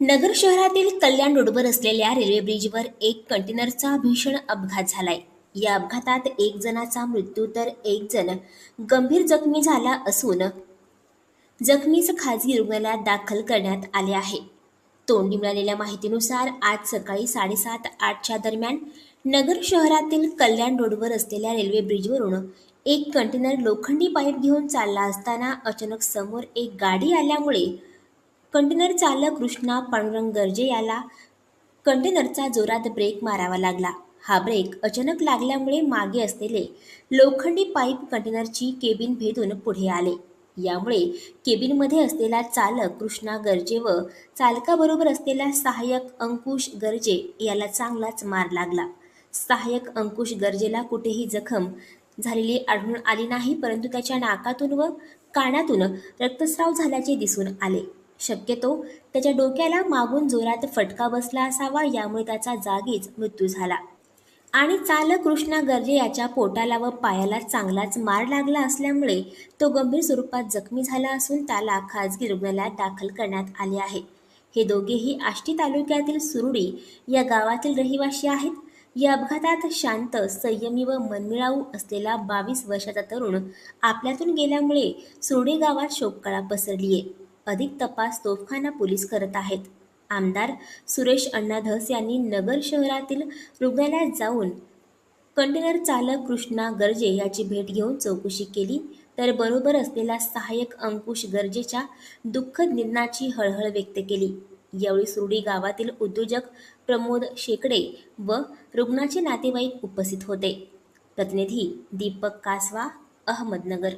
नगर शहरातील कल्याण रोडवर असलेल्या रेल्वे ब्रिजवर एक कंटेनरचा भीषण अपघात झालाय. या अपघातात एक जणाचा मृत्यू तर एक जण गंभीर जखमी झाला असून जखमीच खाजगी रुग्णालयात दाखल करण्यात आले आहे. तोंडी मिळालेल्या माहितीनुसार आज सकाळी साडेसात आठच्या दरम्यान नगर शहरातील कल्याण रोडवर असलेल्या रेल्वे ब्रिजवरून एक कंटेनर लोखंडी पाईप घेऊन चालला असताना अचानक समोर एक गाडी आल्यामुळे कंटेनर चालक कृष्णा पांडुरंग गर्जे याला कंटेनरचा जोरात ब्रेक मारावा लागला. हा ब्रेक अचानक लागल्यामुळे मागे असलेले लोखंडी पाईप कंटेनरची केबिन भेदून पुढे आले. यामुळे केबिनमध्ये असलेला चालक कृष्णा गर्जे व चालकाबरोबर असलेला सहाय्यक अंकुश गर्जे याला चांगलाच मार लागला. सहाय्यक अंकुश गर्जेला कुठेही जखम झालेली आढळून आली नाही परंतु त्याच्या नाकातून व कानातून रक्तस्राव झाल्याचे दिसून आले. शक्यतो त्याच्या डोक्याला मागून जोरात फटका बसला असावा यामुळे त्याचा जागीच मृत्यू झाला. आणि चालक कृष्णा गर्जे याच्या पोटाला व पायाला चांगलाच मार लागला असल्यामुळे तो गंभीर स्वरूपात जखमी झाला असून त्याला खाजगी रुग्णालयात दाखल करण्यात आले आहे. हे दोघेही आष्टी तालुक्यातील सुरुडी या गावातील रहिवासी आहेत. या अपघातात शांत संयमी व मनमिळाऊ असलेला बावीस वर्षाचा तरुण आपल्यातून गेल्यामुळे सुरडी गावात शोककळा पसरली आहे अधिक तपास तोफखाना पोलीस करत आहेत. आमदार सुरेश अण्णा धस यांनी नगर शहरातील रुग्णालयात जाऊन कंटेनर चालक कृष्णा गर्जे याची भेट घेऊन चौकशी केली. तर बरोबर असलेला सहाय्यक अंकुश गर्जेच्या दुःखद निधनाची हळहळ व्यक्त केली. यावेळी सुरडी गावातील उद्योजक प्रमोद शेकडे व रुग्णाचे नातेवाईक उपस्थित होते. प्रतिनिधी दीपक कासवा अहमदनगर.